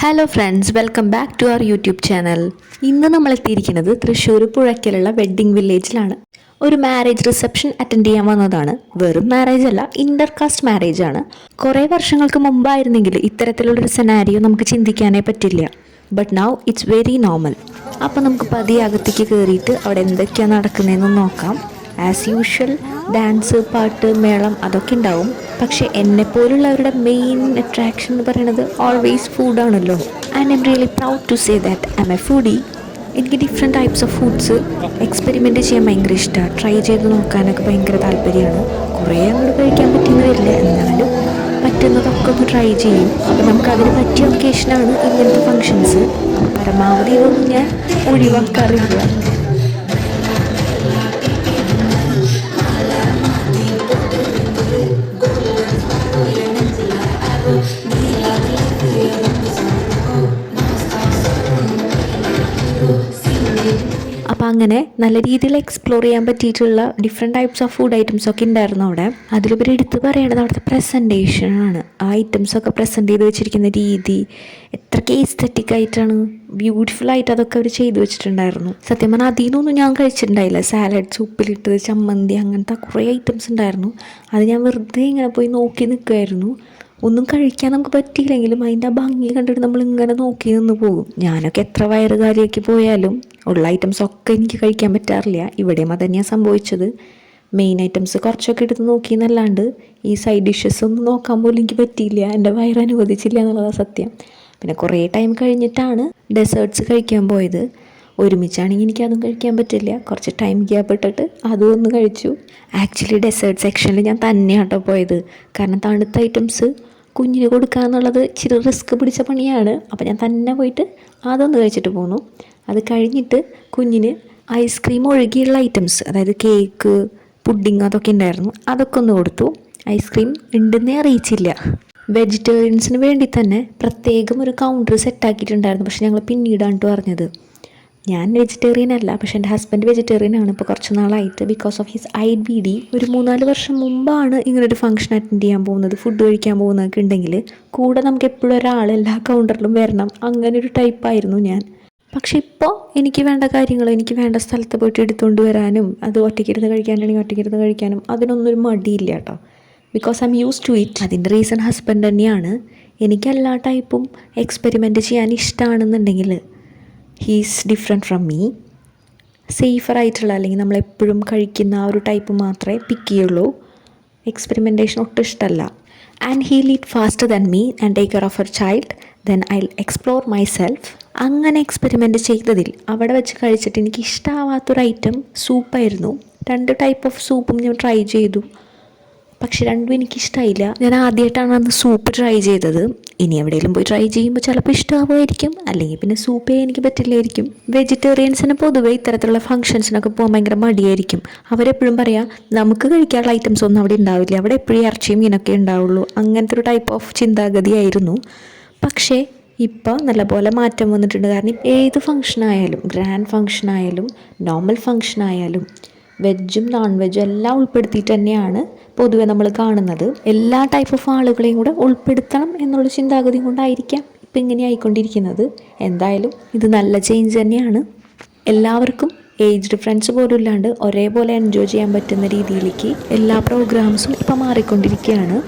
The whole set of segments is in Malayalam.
Hello friends welcome back to our YouTube channel ഇന്ന് നമ്മൾ എത്തിയിരിക്കുന്നത് തൃശ്ശൂർ പുഴയ്ക്കലുള്ള വെഡ്ഡിംഗ് വില്ലേജിലാണ് ഒരു മാരേജ് റിസപ്ഷൻ അറ്റൻഡ് ചെയ്യാൻ വന്നതാണ്. വെറും മാരേജ് അല്ല ഇന്റർകാസ്റ്റ് മാരേജ് ആണ്. കുറേ വർഷങ്ങൾക്ക് മുമ്പായിരുന്നെങ്കിൽ ഇത്തരത്തിലുള്ളൊരു സെനാരിയോ നമുക്ക് ചിന്തിക്കാനേ പറ്റില്ല. But now it's very normal അപ്പോൾ നമുക്ക് പതിയെ അകത്തേക്ക് കയറിയിട്ട് അവിടെ എന്തൊക്കെയാണ് നടക്കുന്നതെന്ന് നോക്കാം. ആസ് യൂഷ്വൽ ഡാൻസ് പാട്ട് മേളം അതൊക്കെ ഉണ്ടാവും. പക്ഷെ എന്നെ പോലുള്ളവരുടെ മെയിൻ അട്രാക്ഷൻ എന്ന് പറയുന്നത് always ഫുഡാണല്ലോ and am really proud to say that I'm a foodie എനിക്ക് different types of foods experiment ചെയ്യാൻ ഭയങ്കര ഇഷ്ടമാണ്. ട്രൈ ചെയ്ത് നോക്കാനൊക്കെ ഭയങ്കര താല്പര്യമാണ്. കുറേ അങ്ങോട്ട് കഴിക്കാൻ പറ്റിയെന്ന് വരില്ല എന്നാലും പറ്റുന്നതൊക്കെ ഒന്ന് ട്രൈ ചെയ്യും. അപ്പോൾ നമുക്ക് അതിന് പറ്റിയ ഒക്കേഷനാണ് ഇങ്ങനത്തെ ഫങ്ഷൻസ് പരമാവധി ഇതൊന്നും ഞാൻ ഒഴിവാക്കാറില്ല. അങ്ങനെ നല്ല രീതിയിൽ എക്സ്പ്ലോർ ചെയ്യാൻ പറ്റിയിട്ടുള്ള different types of food items ഒക്കെ ഉണ്ടായിരുന്നു അവിടെ. അതിലുപരി എടുത്ത് പറയേണ്ടത് അവിടുത്തെ പ്രസന്റേഷനാണ് ആ ഐറ്റംസ് ഒക്കെ പ്രസന്റ് ചെയ്ത് വെച്ചിരിക്കുന്ന രീതി എത്രയ്ക്ക് എസ്തറ്റിക് ആയിട്ടാണ് ബ്യൂട്ടിഫുൾ ആയിട്ട് അതൊക്കെ അവർ ചെയ്തു വെച്ചിട്ടുണ്ടായിരുന്നു. സത്യം പറഞ്ഞാൽ അതിൽ നിന്നൊന്നും ഞാൻ കഴിച്ചിട്ടുണ്ടായില്ല. സാലഡ്സ് ഉപ്പിലിട്ടത് ചമ്മന്തി അങ്ങനത്തെ കുറേ ഐറ്റംസ് ഉണ്ടായിരുന്നു. അത് ഞാൻ വെറുതെ ഇങ്ങനെ പോയി നോക്കി നിൽക്കുമായിരുന്നു ഒന്നും കഴിക്കാൻ നമുക്ക് പറ്റിയില്ലെങ്കിലും അതിന്റെ ആ ഭംഗി കണ്ടിട്ട് നമ്മൾ ഇങ്ങനെ നോക്കി നിന്ന് പോകും. ഞാനൊക്കെ എത്ര വയറ് കാര്യമാക്കി പോയാലും ഉള്ള ഐറ്റംസ് ഒക്കെ എനിക്ക് കഴിക്കാൻ പറ്റാറില്ല. ഇവിടെയും അത് തന്നെയാണ് സംഭവിച്ചത്. മെയിൻ ഐറ്റംസ് കുറച്ചൊക്കെ എടുത്ത് നോക്കി എന്നല്ലാണ്ട് ഈ സൈഡ് ഡിഷസ് ഒന്നും നോക്കാൻ പോലും എനിക്ക് പറ്റിയില്ല. എന്റെ വയറ് അനുവദിച്ചില്ല എന്നുള്ളതാണ് സത്യം. പിന്നെ കുറേ ടൈം കഴിഞ്ഞിട്ടാണ് ഡെസേർട്ട്സ് കഴിക്കാൻ പോയത്. ഒരുമിച്ചാണെങ്കിൽ എനിക്കതും കഴിക്കാൻ പറ്റില്ല. കുറച്ച് ടൈം ഗ്യാപ്പ് ഇട്ടിട്ട് അതും ഒന്ന് കഴിച്ചു. ആക്ച്വലി ഡെസേർട്ട് സെക്ഷനിൽ ഞാൻ തന്നെയാട്ടോ പോയത്. കാരണം തണുത്ത ഐറ്റംസ് കുഞ്ഞിന് കൊടുക്കുക എന്നുള്ളത് ഇച്ചിരി റിസ്ക് പിടിച്ച പണിയാണ്. അപ്പോൾ ഞാൻ തന്നെ പോയിട്ട് അതൊന്ന് കഴിച്ചിട്ട് പോന്നു. അത് കഴിഞ്ഞിട്ട് കുഞ്ഞിന് ഐസ്ക്രീം ഒഴുകിയുള്ള ഐറ്റംസ് അതായത് കേക്ക് പുഡിങ് അതൊക്കെ ഉണ്ടായിരുന്നു. അതൊക്കെ ഒന്ന് കൊടുത്തു. ഐസ്ക്രീം ഉണ്ടെന്നേ അറിയിച്ചില്ല. വെജിറ്റേറിയൻസിന് വേണ്ടി തന്നെ പ്രത്യേകം ഒരു കൗണ്ടർ സെറ്റാക്കിയിട്ടുണ്ടായിരുന്നു പക്ഷെ ഞങ്ങൾ പിന്നീടാണ് പറഞ്ഞത് ഞാൻ വെജിറ്റേറിയൻ അല്ല പക്ഷെ എന്റെ ഹസ്ബൻഡ് വെജിറ്റേറിയൻ ആണ്. ഇപ്പോൾ കുറച്ച് നാളായിട്ട് because of his I B D ഒരു മൂന്നാൽ വർഷം മുമ്പാണ് ഇങ്ങനൊരു ഫംഗ്ഷൻ അറ്റൻഡ് ചെയ്യാൻ പോകുന്നത്. ഫുഡ് കഴിക്കാൻ പോകുന്നതൊക്കെ ഉണ്ടെങ്കിൽ കൂടെ നമുക്ക് എപ്പോഴും ഒരാൾ എല്ലാ കൗണ്ടറിലും വരണം. അങ്ങനെ ഒരു ടൈപ്പായിരുന്നു ഞാൻ. പക്ഷെ ഇപ്പോൾ എനിക്ക് വേണ്ട കാര്യങ്ങൾ എനിക്ക് വേണ്ട സ്ഥലത്ത് പോയിട്ട് എടുത്തുകൊണ്ട് വരാനും അത് ഒറ്റയ്ക്കിരുന്ന് കഴിക്കാനാണെങ്കിൽ ഒറ്റയ്ക്കിരുന്ന് കഴിക്കാനും അതിനൊന്നും ഒരു മടിയില്ല കേട്ടോ. Because I'm used to it അതിന്റെ റീസൺ ഹസ്ബൻഡ് തന്നെയാണ്. എനിക്ക് എല്ലാ ടൈപ്പും എക്സ്പെരിമെന്റ് ചെയ്യാൻ ഇഷ്ടമാണെന്നുണ്ടെങ്കിൽ ഹീസ് ഡിഫറെന്റ് ഫ്രം മീ സേഫറായിട്ടുള്ള അല്ലെങ്കിൽ നമ്മളെപ്പോഴും കഴിക്കുന്ന ആ ഒരു ടൈപ്പ് മാത്രമേ പിക്ക് ചെയ്യുള്ളൂ. എക്സ്പെരിമെന്റേഷൻ ഒട്ടും ഇഷ്ടമല്ല. And he lead faster than me and take care of her child then I explore myself അങ്ങനെ എക്സ്പെരിമെന്റ് ചെയ്തതിൽ അവിടെ വെച്ച് കഴിച്ചിട്ട് എനിക്ക് ഇഷ്ടമാവാത്തൊരു ഐറ്റം സൂപ്പായിരുന്നു രണ്ട് ടൈപ്പ് ഓഫ് സൂപ്പും ഞാൻ ട്രൈ ചെയ്തു. പക്ഷെ രണ്ടും എനിക്കിഷ്ടമായില്ല ഞാൻ ആദ്യമായിട്ടാണ് അന്ന് സൂപ്പ് ട്രൈ ചെയ്തത്. ഇനി എവിടെയെങ്കിലും പോയി ട്രൈ ചെയ്യുമ്പോൾ ചിലപ്പോൾ ഇഷ്ടമാവുമായിരിക്കും അല്ലെങ്കിൽ പിന്നെ സൂപ്പേ എനിക്ക് പറ്റില്ലായിരിക്കും. വെജിറ്റേറിയൻസിന് പൊതുവേ ഇത്തരത്തിലുള്ള ഫംഗ്ഷൻസിനൊക്കെ പോകാൻ ഭയങ്കര മടിയായിരിക്കും. അവരെപ്പോഴും പറയാം നമുക്ക് കഴിക്കാനുള്ള ഐറ്റംസ് ഒന്നും അവിടെ ഉണ്ടാവില്ല. അവിടെ എപ്പോഴും ഇറച്ചിയും ഇനൊക്കെ ഉണ്ടാവുള്ളൂ. അങ്ങനത്തെ ഒരു ടൈപ്പ് ഓഫ് ചിന്താഗതിയായിരുന്നു പക്ഷേ ഇപ്പോൾ നല്ലപോലെ മാറ്റം വന്നിട്ടുണ്ട്. കാരണം ഏത് ഫംഗ്ഷൻ ആയാലും ഗ്രാൻഡ് ഫംഗ്ഷൻ ആയാലും നോർമൽ ഫംഗ്ഷൻ ആയാലും വെജും നോൺ വെജും എല്ലാം ഉൾപ്പെടുത്തിയിട്ട് തന്നെയാണ് പൊതുവെ നമ്മൾ കാണുന്നത്. എല്ലാ ടൈപ്പ് ഓഫ് ആളുകളെയും കൂടെ ഉൾപ്പെടുത്തണം എന്നുള്ള ചിന്താഗതി കൊണ്ടായിരിക്കാം ഇപ്പം ഇങ്ങനെ ആയിക്കൊണ്ടിരിക്കുന്നത്. എന്തായാലും ഇത് നല്ല ചേഞ്ച് തന്നെയാണ്. എല്ലാവർക്കും ഏജ് ഡിഫറൻസ് പോലും ഇല്ലാണ്ട് ഒരേപോലെ എൻജോയ് ചെയ്യാൻ പറ്റുന്ന രീതിയിലേക്ക് എല്ലാ പ്രോഗ്രാംസും ഇപ്പം മാറിക്കൊണ്ടിരിക്കുകയാണ്.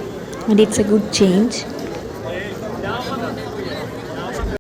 And it's a good change